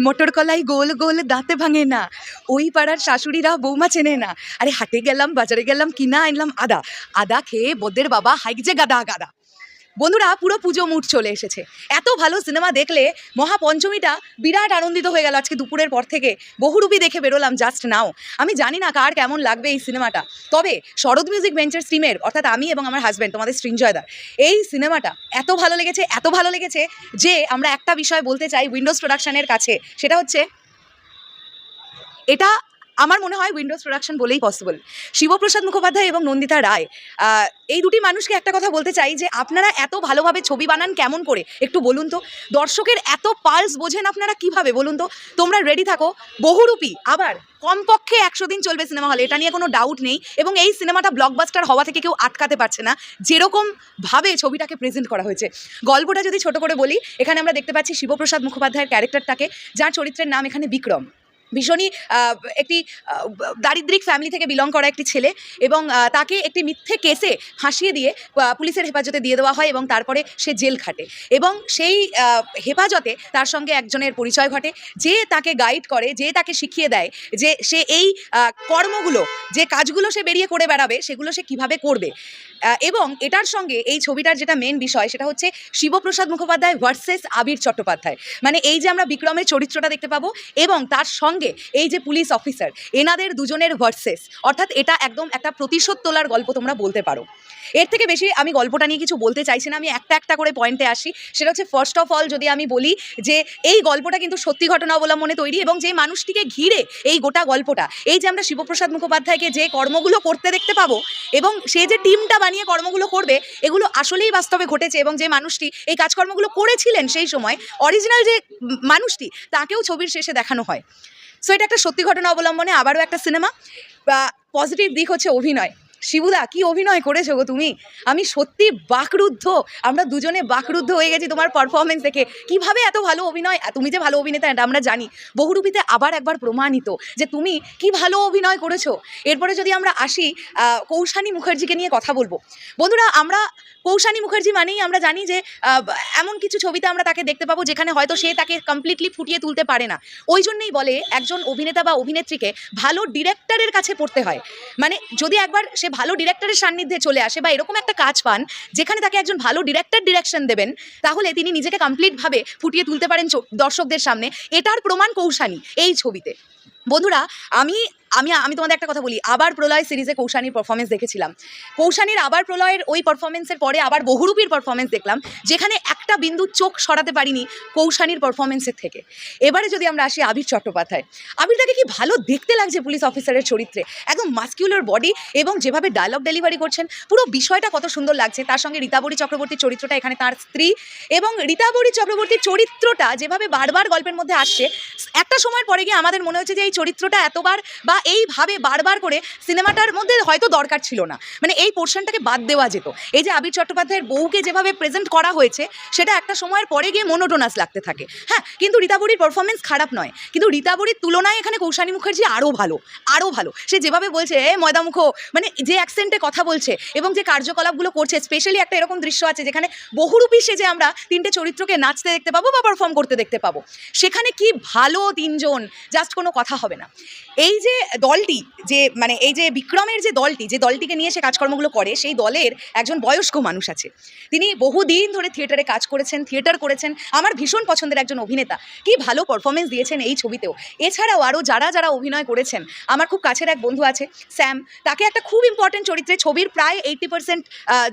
মটর কলাই গোল গোল দাঁতে ভাঙে না। ওই পাড়ার শাশুড়িরা বৌমা চেনে না। আরে হাটে গেলাম, বাজারে গেলাম, কিনা আনলাম আদা। আদা খেয়ে বোদের বাবা হাইক যে গাদা গাদা। বন্ধুরা, পুরো পুজো মুড চলে এসেছে। এত ভালো সিনেমা দেখলে মহাপঞ্চমীটা বিরাট আনন্দিত হয়ে গেল আজকে দুপুরের পর থেকে। বহুরূপী দেখে বেরোলাম জাস্ট নাও আমি জানি না কার কেমন লাগবে এই সিনেমাটা। তবে শরৎ মিউজিক ভেঞ্চার স্ট্রিমের অর্থাৎ আমি এবং আমার হাজব্যান্ড তোমাদের সৃঞ্জয়দার এই সিনেমাটা এত ভালো লেগেছে, এত ভালো লেগেছে যে আমরা একটা বিষয় বলতে চাই উইন্ডোজ প্রোডাকশানের কাছে। সেটা হচ্ছে, এটা আমার মনে হয় উইন্ডোজ প্রোডাকশন বলেই পসিবল শিবপ্রসাদ মুখোপাধ্যায় এবং নন্দিতা রায় এই দুটি মানুষকে একটা কথা বলতে চাই যে আপনারা এত ভালোভাবে ছবি বানান কেমন করে? একটু বলুন তো। দর্শকের এত পালস বোঝেন আপনারা কীভাবে? বলুন তো। তোমরা রেডি থাকো। বহুরূপী, আবার কমপক্ষে একশো দিন চলবে সিনেমা হলে এটা নিয়ে কোনো ডাউট নেই। এবং এই সিনেমাটা ব্লকবাস্টার হওয়া থেকে কেউ আটকাতে পারছে না। যেরকম ভাবে ছবিটাকে প্রেজেন্ট করা হয়েছে। গল্পটা যদি ছোট করে বলি, এখানে আমরা দেখতে পাচ্ছি শিবপ্রসাদ মুখোপাধ্যায়ের ক্যারেক্টারটাকে যার চরিত্রের নাম এখানে বিক্রম। ভীষণই একটি দারিদ্রিক ফ্যামিলি থেকে বিলং করা একটি ছেলে এবং তাকে একটি মিথ্যে কেসে ফাঁসিয়ে দিয়ে পুলিশের হেফাজতে দিয়ে দেওয়া হয় এবং তারপরে সে জেল খাটে এবং সেই হেফাজতে তার সঙ্গে একজনের পরিচয় ঘটে যে তাকে গাইড করে, যে তাকে শিখিয়ে দেয় যে সে এই কর্মগুলো, যে কাজগুলো সে বেরিয়ে করে বেড়াবে সেগুলো সে কীভাবে করবে। এবং এটার সঙ্গে এই ছবিটার যেটা মেন বিষয় সেটা হচ্ছে শিবপ্রসাদ মুখোপাধ্যায় ভার্সেস আবির চট্টোপাধ্যায়। মানে এই যে আমরা বিক্রমের চরিত্রটা দেখতে পাবো এবং তার সঙ্গে এই যে পুলিশ অফিসার, এনাদের দুজনের ভার্সেস, অর্থাৎ এটা একদম একটা প্রতিশোধ তোলার গল্প তোমরা বলতে পারো। এর থেকে বেশি আমি গল্পটা নিয়ে কিছু বলতে চাইছি না, আমি একটা একটা করে পয়েন্টে আসি। সেটা হচ্ছে ফার্স্ট অফ অল যদি আমি বলি যে এই গল্পটা কিন্তু সত্যি ঘটনা অবলম্বনে তৈরি এবং যে মানুষটিকে ঘিরে এই গোটা গল্পটা, এই যে আমরা শিবপ্রসাদ মুখোপাধ্যায়কে যে কর্মগুলো করতে দেখতে পাবো এবং সে যে টিমটা বানিয়ে কর্মগুলো করবে, এগুলো আসলেই বাস্তবে ঘটেছে এবং যে মানুষটি এই কাজকর্মগুলো করেছিলেন সেই সময় অরিজিনাল যে মানুষটি, তাকেও ছবির শেষে দেখানো হয়। সো এটা একটা সত্যি ঘটনা অবলম্বনে আবারও একটা সিনেমা পজিটিভ দিক হচ্ছে অভিনয়। শিবুদা, কি অভিনয় করেছ গো তুমি? আমি সত্যি বাকরুদ্ধ। আমরা দুজনে বাকরুদ্ধ হয়ে গেছি তোমার পারফরমেন্স দেখে। কীভাবে এত ভালো অভিনয়? তুমি যে ভালো অভিনেতা, এটা আমরা জানি। বহুরূপীতে আবার একবার প্রমাণিত যে তুমি কি ভালো অভিনয় করেছ। এরপরে যদি আমরা আসি কৌশানী মুখার্জিকে নিয়ে কথা বলব। বন্ধুরা, আমরা কৌশানী মুখার্জি মানেই আমরা জানি যে এমন কিছু ছবিতে আমরা তাকে দেখতে পাবো যেখানে হয়তো সে তাকে কমপ্লিটলি ফুটিয়ে তুলতে পারে না। ওই জন্যই বলে, একজন অভিনেতা বা অভিনেত্রীকে ভালো ডিরেক্টরের কাছে পড়তে হয়। মানে যদি একবার সে ভালো ডিরেক্টরের সান্নিধ্যে চলে আসে বা এরকম একটা কাজ পান, যেখানে তাকে একজন ভালো ডিরেক্টর ডিরেকশন দেবেন, তাহলে তিনি নিজেকে কমপ্লিটভাবে ফুটিয়ে তুলতে পারেন দর্শকদের সামনে। এটার প্রমাণ কৌশানী এই ছবিতে। বন্ধুরা, আমি আমি আমি তোমাদের একটা কথা বলি। আবার প্রলয় সিরিজে কৌশানীর পারফরমেন্স দেখেছিলাম। কৌশানীর আবার প্রলয়ের ওই পারফরমেন্সের পরে আবার বহুরূপীর পারফরমেন্স দেখলাম, যেখানে একটা বিন্দু চোখ সরাতে পারিনি কৌশানীর পারফরমেন্সের থেকে। এবারে যদি আমরা আসি আবির চট্টোপাধ্যায়। আবিরটাকে কি ভালো দেখতে লাগছে পুলিশ অফিসারের চরিত্রে? একদম মাস্কিউলার বডি এবং যেভাবে ডায়লগ ডেলিভারি করছেন, পুরো বিষয়টা কত সুন্দর লাগছে। তার সঙ্গে রীতাবরী চক্রবর্তীর চরিত্রটা এখানে তার স্ত্রী এবং রীতাবরী চক্রবর্তীর চরিত্রটা যেভাবে বারবার গল্পের মধ্যে আসছে, একটা সময়ের পরে গিয়ে আমাদের মনে হচ্ছে যে এই চরিত্রটা এতবার বা এইভাবে বারবার করে সিনেমাটার মধ্যে হয়তো দরকার ছিল না। মানে এই পোর্শনটাকে বাদ দেওয়া যেত। এই যে আবির চট্টোপাধ্যায়ের বউকে যেভাবে প্রেজেন্ট করা হয়েছে, সেটা একটা সময়ের পরে গিয়ে মনোটোনাস লাগতে থাকে। হ্যাঁ কিন্তু রীতাবরীর পারফরমেন্স খারাপ নয়। কিন্তু রীতাবরীর তুলনায় এখানে কৌশানী মুখার্জি আরও ভালো আরও ভালো। সে যেভাবে বলছে, এ, ময়দামুখ মানে যে অ্যাকসেন্টে কথা বলছে এবং যে কার্যকলাপগুলো করছে স্পেশালি একটা এরকম দৃশ্য আছে যেখানে বহুরূপী সেজে আমরা তিনটে চরিত্রকে নাচতে দেখতে পাবো বা পারফর্ম করতে দেখতে পাবো। সেখানে কি ভালো তিনজন? জাস্ট কোনো কথা হবে না। এই যে দলটি যে মানে এই যে বিক্রমের যে দলটি, যে দলটিকে নিয়ে সে কাজকর্মগুলো করে, সেই দলের একজন বয়স্ক মানুষ আছে। তিনি বহুদিন ধরে থিয়েটারে কাজ করেছেন, থিয়েটার করেছেন। আমার ভীষণ পছন্দের একজন অভিনেতা। কি ভালো পারফরমেন্স দিয়েছেন এই ছবিতেও। এছাড়াও আরও যারা যারা অভিনয় করেছেন, আমার খুব কাছের এক বন্ধু আছে, স্যাম। তাকে একটা খুব ইম্পর্টেন্ট চরিত্রে ছবির প্রায় এইটি পার্সেন্ট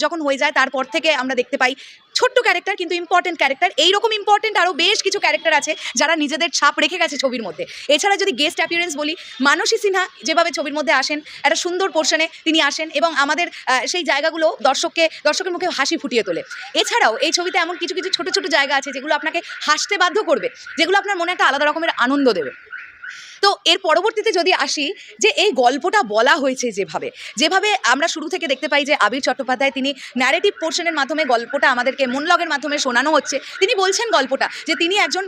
যখন হয়ে যায়, তারপর থেকে আমরা দেখতে পাই। ছোট্ট ক্যারেক্টার কিন্তু ইম্পর্টেন্ট ক্যারেক্টার এইরকম ইম্পর্টেন্ট আরও বেশ কিছু ক্যারেক্টার আছে যারা নিজেদের ছাপ রেখে গেছে ছবির মধ্যে। এছাড়া যদি গেস্ট অ্যাপিয়ারেন্স বলি, মানসী সিনহা যেভাবে ছবির মধ্যে আসেন, একটা সুন্দর পোর্শনে তিনি আসেন এবং আমাদের সেই জায়গাগুলো দর্শককে, দর্শকের মুখে হাসি ফুটিয়ে তোলে। এছাড়াও এই ছবিতে এমন কিছু কিছু ছোট ছোট জায়গা আছে যেগুলো আপনাকে হাসতে বাধ্য করবে, যেগুলো আপনার মনে একটা আলাদা রকমের আনন্দ দেবে। তো এর পরবর্তীতে যদি আসি যে এই গল্পটা বলা হয়েছে যেভাবে যেভাবে আমরা শুরু থেকে দেখতে পাই যে আবির চট্টোপাধ্যায় তিনি ন্যারেটিভ পোর্শনের মাধ্যমে গল্পটা আমাদেরকে মনলগের মাধ্যমে শোনানো হচ্ছে। তিনি বলছেন গল্পটা যে তিনি একজন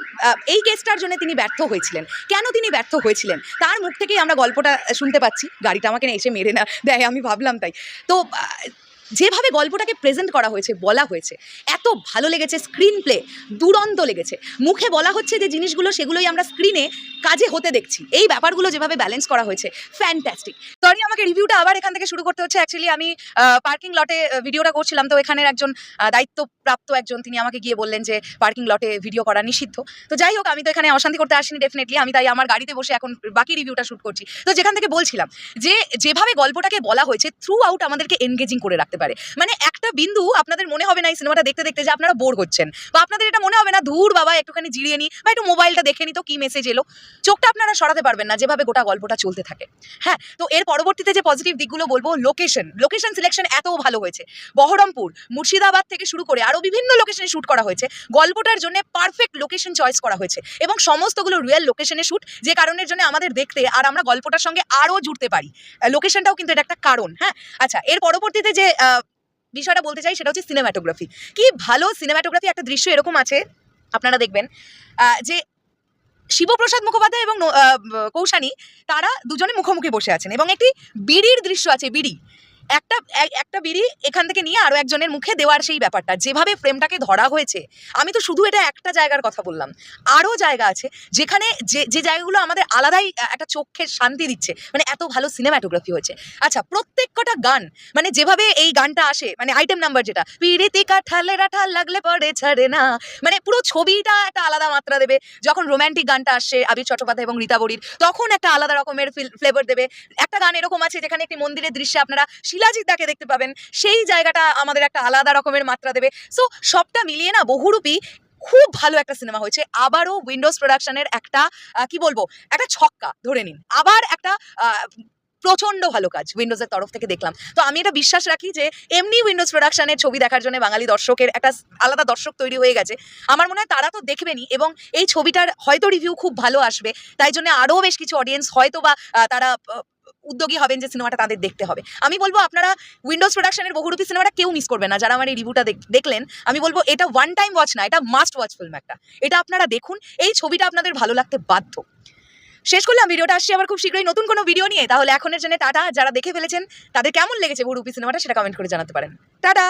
এই কেসটার জন্য তিনি ব্যর্থ হয়েছিলেন। কেন তিনি ব্যর্থ হয়েছিলেন? তার মুখ থেকেই আমরা গল্পটা শুনতে পাচ্ছি। গাড়িটা আমাকে এসে মেরে না দেয়, আমি ভাবলাম তাই। তো যেভাবে গল্পটাকে প্রেজেন্ট করা হয়েছে, বলা হয়েছে, এত ভালো লেগেছে স্ক্রিন প্লে দুরন্ত লেগেছে। মুখে বলা হচ্ছে যে জিনিসগুলো সেগুলোই আমরা স্ক্রিনে কাজে হতে দেখছি। এই ব্যাপারগুলো যেভাবে ব্যালেন্স করা হয়েছে ফ্যান্টাস্টিক সরি আমাকে রিভিউটা আবার এখান থেকে শুরু করতে হচ্ছে। অ্যাকচুয়ালি আমি পার্কিং লটে ভিডিওটা করছিলাম। তো এখানের একজন দায়িত্বপ্রাপ্ত একজন, তিনি আমাকে গিয়ে বললেন যে পার্কিং লটে ভিডিও করা নিষিদ্ধ। তো যাই হোক, আমি তো এখানে অশান্তি করতে আসিনি ডেফিনেটলি আমি তাই আমার গাড়িতে বসে এখন বাকি রিভিউটা শ্যুট করছি। তো যেখান থেকে বলছিলাম যে, যেভাবে গল্পটাকে বলা হয়েছে থ্রু আউট আমাদেরকে এনগেজিং করে রাখতে পারে। মানে একটা বিন্দু আপনাদের মনে হবে না এই সিনেমাটা দেখতে দেখতে যে আপনারা বোর হচ্ছেন। বা আপনাদের এটা মনে হবে না, ধুর বাবা, একটুখানি জিরিয়ে নি। বা একটু মোবাইলটা দেখে নি, তো কি মেসেজ এলো? চোখটা আপনারা সরাতে পারবেন না, যেভাবে গোটা গল্পটা চলতে থাকে। হ্যাঁ তো এর পরবর্তীতে যে পজিটিভ দিকগুলো বলব লোকেশন লোকেশন সিলেকশন এত ভালো হয়েছে। বহরমপুর, মুর্শিদাবাদ থেকে শুরু করে আরও বিভিন্ন লোকেশনে শ্যুট করা হয়েছে। গল্পটার জন্য পারফেক্ট লোকেশন চয়েস করা হয়েছে। এবং সমস্তগুলো রিয়েল লোকেশনে শ্যুট যে কারণের জন্য আমাদের দেখতে আর আমরা গল্পটার সঙ্গে আরও জুড়তে পারি। লোকেশনটাও কিন্তু এটা একটা কারণ হ্যাঁ? আচ্ছা এর পরবর্তীতে যে বিষয়টা বলতে চাই সেটা হচ্ছে সিনেমাটোগ্রাফি কি ভালো সিনেমাটোগ্রাফি একটা দৃশ্য এরকম আছে? আপনারা দেখবেন যে শিবপ্রসাদ মুখোপাধ্যায় এবং কৌশানী, তারা দুজনে মুখোমুখি বসে আছেন এবং একটি বিড়ির দৃশ্য আছে, বিড়ি। একটা একটা বিড়ি এখান থেকে নিয়ে আরও একজনের মুখে দেওয়ার সেই ব্যাপারটা, যেভাবে ফ্রেমটাকে ধরা হয়েছে, আমি তো শুধু এটা একটা জায়গার কথা বললাম আরও জায়গা আছে যেখানে যে যে জায়গাগুলো আমাদের আলাদাই একটা চোখের শান্তি দিচ্ছে মানে এত ভালো সিনেমাটোগ্রাফি হয়েছে। আচ্ছা প্রত্যেক কটা গান মানে যেভাবে এই গানটা আসে মানে আইটেম নাম্বার যেটা, পিড়িতে কাঠালে রাঠাল লাগলে পড়ে ছাড়ে না মানে পুরো ছবিটা একটা আলাদা মাত্রা দেবে, যখন রোম্যান্টিক গানটা আসছে আবির চট্টোপাধ্যায় এবং রীতা বড়ির তখন একটা আলাদা রকমের ফ্লেভার দেবে। একটা গান এরকম আছে যেখানে একটি মন্দিরের দৃশ্যে আপনারা শিলাজিৎ দাকে দেখতে পাবেন। সেই জায়গাটা আমাদের একটা আলাদা রকমের মাত্রা দেবে। সো সবটা মিলিয়ে না বহুরূপী খুব ভালো একটা সিনেমা হয়েছে। আবারও উইন্ডোজ প্রোডাকশনের একটা কি বলব? একটা ছক্কা ধরে নিন। আবার একটা আহ, প্রচণ্ড ভালো কাজ উইন্ডোজের তরফ থেকে দেখলাম। তো আমি এটা বিশ্বাস রাখি যে এমনি উইন্ডোজ প্রোডাকশনের ছবি দেখার জন্য বাঙালি দর্শকের একটা আলাদা দর্শক তৈরি হয়ে গেছে। আমার মনে হয় তারা তো দেখবেনই এবং এই ছবিটার হয়তো রিভিউ খুব ভালো আসবে। তাই জন্য আরও বেশ কিছু অডিয়েন্স হয়তো বা তারা উদ্যোগী হবেন যে সিনেমাটা তাদের দেখতে হবে। আমি বলব আপনারা উইন্ডোজ প্রোডাকশনের বহুরূপী সিনেমাটা কেউ মিস করবেন না। যারা আমার এই রিভিউটা দেখলেন আমি বলব এটা ওয়ান টাইম ওয়াচ না এটা মাস্ট ওয়াচ ফিল্ম একটা। এটা আপনারা দেখুন এই ছবিটা আপনাদের ভালো লাগতে বাধ্য। শেষ করলাম, ভিডিওটা আসছি আবার খুব শীঘ্রই নতুন কোনো ভিডিও নিয়ে। তাহলে এখনের জন্য টাটা। যারা দেখে ফেলেছেন, তাদের কেমন লেগেছে গুরুপি সিনেমাটা সেটা কমেন্ট করে জানাতে পারেন। টাটা!